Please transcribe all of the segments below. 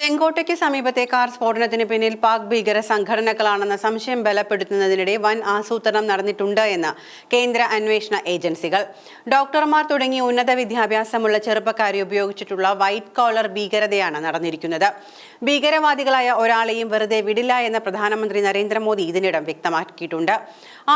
ചെങ്കോട്ടയ്ക്ക് സമീപത്തെ കാർ സ്ഫോടനത്തിന് പിന്നിൽ പാക് ഭീകര സംഘടനകളാണെന്ന സംശയം ബലപ്പെടുത്തുന്നതിനിടെ വൻ ആസൂത്രണം നടന്നിട്ടുണ്ട് എന്ന് കേന്ദ്ര അന്വേഷണ ഏജൻസികൾ. ഡോക്ടർമാർ തുടങ്ങി ഉന്നത വിദ്യാഭ്യാസമുള്ള ചെറുപ്പക്കാരെ ഉപയോഗിച്ചിട്ടുള്ള വൈറ്റ് കോളർ ഭീകരതയാണ് നടന്നിരിക്കുന്നത്. ഭീകരവാദികളായ ഒരാളെയും വെറുതെ വിടില്ല എന്ന് പ്രധാനമന്ത്രി നരേന്ദ്രമോദി ഇതിനിടം വ്യക്തമാക്കിയിട്ടുണ്ട്.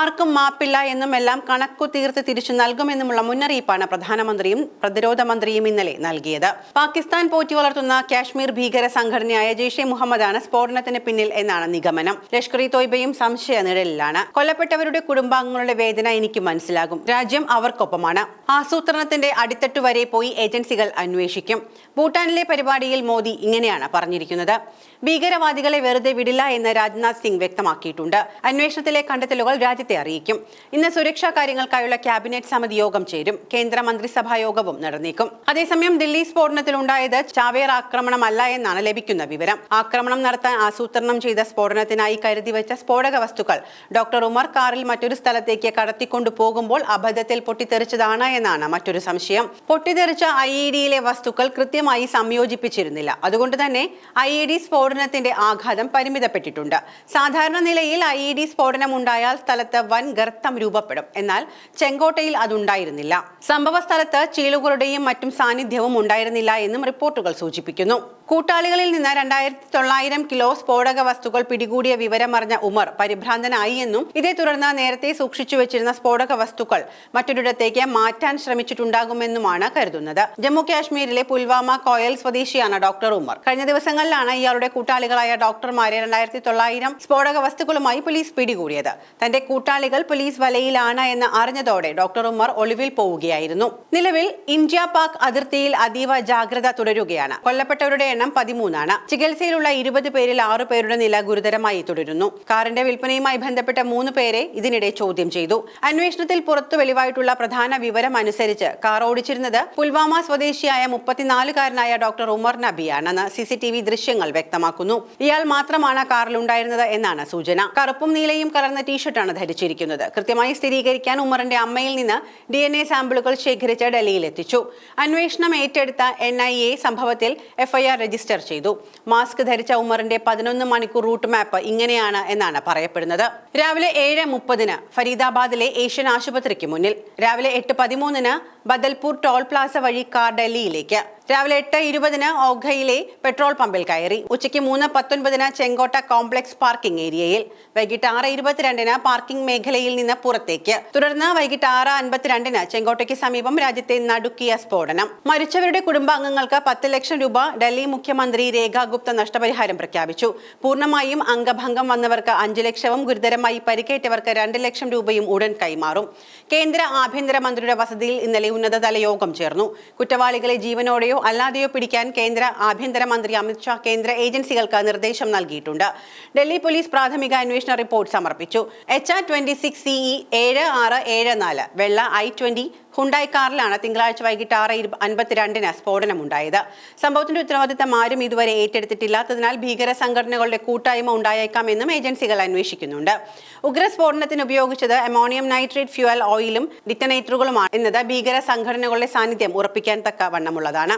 ആർക്കും മാപ്പില്ല എന്നും എല്ലാം കണക്കു തീർത്ത് തിരിച്ചു നൽകുമെന്നുമുള്ള മുന്നറിയിപ്പാണ് പ്രധാനമന്ത്രിയും പ്രതിരോധ മന്ത്രിയും ഇന്നലെ നൽകിയത്. പാകിസ്ഥാൻ പോറ്റി വളർത്തുന്ന കാശ്മീർ ഭീകര സംഘടനയായ ജെയ്ഷെ മുഹമ്മദാണ് സ്ഫോടനത്തിന് പിന്നിൽ എന്നാണ് നിഗമനം. ലഷ്കർ ഇ തോയ്ബയും സംശയ നിഴലിലാണ്. കൊല്ലപ്പെട്ടവരുടെ കുടുംബാംഗങ്ങളുടെ വേദന എനിക്ക് മനസ്സിലാകും. രാജ്യം അവർക്കൊപ്പമാണ്. ആസൂത്രണത്തിന്റെ അടിത്തട്ടു വരെ പോയി ഏജൻസികൾ അന്വേഷിക്കും. ഭൂട്ടാനിലെ പരിപാടിയിൽ മോദി ഇങ്ങനെയാണ് പറഞ്ഞിരിക്കുന്നത്. ഭീകരവാദികളെ വെറുതെ വിടില്ല എന്ന് രാജ്നാഥ് സിംഗ് വ്യക്തമാക്കിയിട്ടുണ്ട്. അന്വേഷണത്തിലെ കണ്ടെത്തലുകൾ രാജ്യത്തെ അറിയിക്കും. ഇന്ന് സുരക്ഷാ കാര്യങ്ങൾക്കായുള്ള ക്യാബിനറ്റ് സമിതി യോഗം ചേരും. കേന്ദ്ര മന്ത്രിസഭാ യോഗവും നടന്നേക്കും. അതേസമയം ദില്ലി സ്ഫോടനത്തിലുണ്ടായത് ചാവേർ ആക്രമണമല്ല എന്നാണ് ലഭിക്കുന്ന വിവരം. ആക്രമണം നടത്താൻ ആസൂത്രണം ചെയ്ത സ്ഫോടനത്തിനായി കരുതി വെച്ച സ്ഫോടക വസ്തുക്കൾ ഡോക്ടർ ഉമർ കാറിൽ മറ്റൊരു സ്ഥലത്തേക്ക് കടത്തിക്കൊണ്ടു പോകുമ്പോൾ അബദ്ധത്തിൽ പൊട്ടിത്തെറിച്ചതാണ് എന്നാണ് മറ്റൊരു സംശയം. പൊട്ടിത്തെറിച്ച ഐ ഇ ഡിയിലെ വസ്തുക്കൾ കൃത്യമായി സംയോജിപ്പിച്ചിരുന്നില്ല. അതുകൊണ്ട് തന്നെ ഐ ഇ ഡി സ്ഫോടനത്തിന്റെ ആഘാതം പരിമിതപ്പെട്ടിട്ടുണ്ട്. സാധാരണ നിലയിൽ ഐ ഇ ഡി സ്ഫോടനം ഉണ്ടായാൽ സ്ഥലത്ത് വൻ ഗർത്തം രൂപപ്പെടും. എന്നാൽ ചെങ്കോട്ടയിൽ അതുണ്ടായിരുന്നില്ല. സംഭവ സ്ഥലത്ത് ചീളുകളുടെയും മറ്റും സാന്നിധ്യവും ഉണ്ടായിരുന്നില്ല എന്നും റിപ്പോർട്ടുകൾ സൂചിപ്പിക്കുന്നു. കൂട്ടാളികളിൽ നിന്ന് രണ്ടായിരത്തി തൊള്ളായിരം കിലോ സ്ഫോടക വസ്തുക്കൾ പിടികൂടിയ വിവരമറിഞ്ഞ ഉമർ പരിഭ്രാന്തനായി എന്നും ഇതേ തുടർന്ന് നേരത്തെ സൂക്ഷിച്ചു വെച്ചിരുന്ന സ്ഫോടക വസ്തുക്കൾ മറ്റൊരിടത്തേക്ക് മാറ്റാൻ ശ്രമിച്ചിട്ടുണ്ടാകുമെന്നുമാണ് കരുതുന്നത്. ജമ്മു കാശ്മീരിലെ പുൽവാമ കോയൽ സ്വദേശിയാണ് ഡോക്ടർ ഉമർ. കഴിഞ്ഞ ദിവസങ്ങളിലാണ് ഇയാളുടെ കൂട്ടാളികളായ ഡോക്ടർമാരെ രണ്ടായിരത്തി തൊള്ളായിരം സ്ഫോടക വസ്തുക്കളുമായി പോലീസ് പിടികൂടിയത്. തന്റെ കൂട്ടാളികൾ പോലീസ് വലയിലാണ് എന്ന് അറിഞ്ഞതോടെ ഡോക്ടർ ഉമർ ഒളിവിൽ പോവുകയായിരുന്നു. നിലവിൽ ഇന്ത്യ പാക് അതിർത്തിയിൽ അതീവ ജാഗ്രത തുടരുകയാണ്. കൊല്ലപ്പെട്ടവരുടെ എണ്ണം പതിമൂന്നാണ്. ചികിത്സയിലുള്ള ഇരുപത് പേരിൽ ആറു പേരുടെ നില ഗുരുതരമായി തുടരുന്നു. കാറിന്റെ വിൽപ്പനയുമായി ബന്ധപ്പെട്ട മൂന്ന് പേരെ ഇതിനിടെ ചോദ്യം ചെയ്തു. അന്വേഷണത്തിൽ പുറത്തു വെളിവായിട്ടുള്ള പ്രധാന വിവരം അനുസരിച്ച് കാർ ഓടിച്ചിരുന്നത് പുൽവാമ സ്വദേശിയായ മുപ്പത്തിനാലുകാരനായ ഡോക്ടർ ഉമർ നബിയാണെന്ന് സി സി ടി വി ദൃശ്യങ്ങൾ വ്യക്തമാക്കുന്നു. ഇയാൾ മാത്രമാണ് കാറിൽ ഉണ്ടായിരുന്നത് എന്നാണ് സൂചന. കറുപ്പും നീലയും കലർന്ന ടീഷർട്ടാണ് ധരിച്ചിരിക്കുന്നത്. കൃത്യമായി സ്ഥിരീകരിക്കാൻ ഉമറിന്റെ അമ്മയിൽ നിന്ന് ഡി എൻ എ സാമ്പിളുകൾ ശേഖരിച്ച് ഡൽഹിയിൽ എത്തിച്ചു. അന്വേഷണം ഏറ്റെടുത്ത എൻ ഐ എ സംഭവത്തിൽ എഫ്ഐആർ രജിസ്റ്റർ ചെയ്തു. മാസ്ക് ധരിച്ച ഉമറിന്റെ പതിനൊന്ന് മണിക്കൂർ റൂട്ട് മാപ്പ് ഇങ്ങനെയാണ് എന്നാണ് പറയപ്പെടുന്നത്. രാവിലെ ഏഴ് മുപ്പതിന് ഫരീദാബാദിലെ ഏഷ്യൻ ആശുപത്രിക്ക് മുന്നിൽ. രാവിലെ എട്ട് പതിമൂന്നിന് ബദൽപൂർ ടോൾ പ്ലാസ വഴി കാർ ഡൽഹിയിലേക്ക്. രാവിലെ എട്ട് ഇരുപതിന് ഓഖയിലെ പെട്രോൾ പമ്പിൽ കയറി. ഉച്ചയ്ക്ക് മൂന്ന് പത്തൊൻപതിന് ചെങ്കോട്ട കോംപ്ലക്സ് പാർക്കിംഗ് ഏരിയയിൽ. വൈകിട്ട് ആറ് ഇരുപത്തിരണ്ടിന് പാർക്കിംഗ് മേഖലയിൽ നിന്ന് പുറത്തേക്ക്. തുടർന്ന് വൈകിട്ട് ആറ് അൻപത്തിരണ്ടിന് ചെങ്കോട്ടയ്ക്ക് സമീപം രാജ്യത്തെ നടുക്കിയ സ്ഫോടനം. മരിച്ചവരുടെ കുടുംബാംഗങ്ങൾക്ക് പത്ത് ലക്ഷം രൂപ ഡൽഹി മുഖ്യമന്ത്രി രേഖ ഗുപ്ത നഷ്ടപരിഹാരം പ്രഖ്യാപിച്ചു. പൂർണമായും അംഗഭംഗം വന്നവർക്ക് അഞ്ച് ലക്ഷവും ഗുരുതരമായി പരിക്കേറ്റവർക്ക് രണ്ട് ലക്ഷം രൂപയും ഉടൻ കൈമാറും. കേന്ദ്ര ആഭ്യന്തരമന്ത്രിയുടെ വസതിയിൽ ഇന്നലെ ഉന്നതതല യോഗം ചേർന്നു. കുറ്റവാളികളെ ജീവനോടെയോ അല്ലാതെയോ പിടിക്കാൻ കേന്ദ്ര ആഭ്യന്തരമന്ത്രി അമിത്ഷാ കേന്ദ്ര ഏജൻസികൾക്ക് നിർദ്ദേശം നൽകിയിട്ടുണ്ട്. ഡൽഹി പോലീസ് പ്രാഥമിക അന്വേഷണ റിപ്പോർട്ട് സമർപ്പിച്ചു. H R twenty six CE ഏഴ് ആറ് ഏഴ് നാല് വെള്ള ഐ ട്വന്റി ഹുണ്ടായി കാറിലാണ് തിങ്കളാഴ്ച വൈകിട്ട് ആറ് അൻപത്തിരണ്ടിന് സ്ഫോടനമുണ്ടായത്. സംഭവത്തിന്റെ ഉത്തരവാദിത്തം ആരും ഇതുവരെ ഏറ്റെടുത്തിട്ടില്ലാത്തതിനാൽ ഭീകര സംഘടനകളുടെ കൂട്ടായ്മ ഉണ്ടായേക്കാമെന്നും ഏജൻസികൾ അന്വേഷിക്കുന്നുണ്ട്. ഉഗ്രസ്ഫോടനത്തിന് ഉപയോഗിച്ചത് അമോണിയം നൈട്രേറ്റ് ഫ്യൂവൽ ഓയിലും ഡിറ്റനേറ്ററുകളുമാണ് എന്നത് ഭീകര സംഘടനകളുടെ സാന്നിധ്യം ഉറപ്പിക്കാൻ തക്ക വണ്ണമുള്ളതാണ്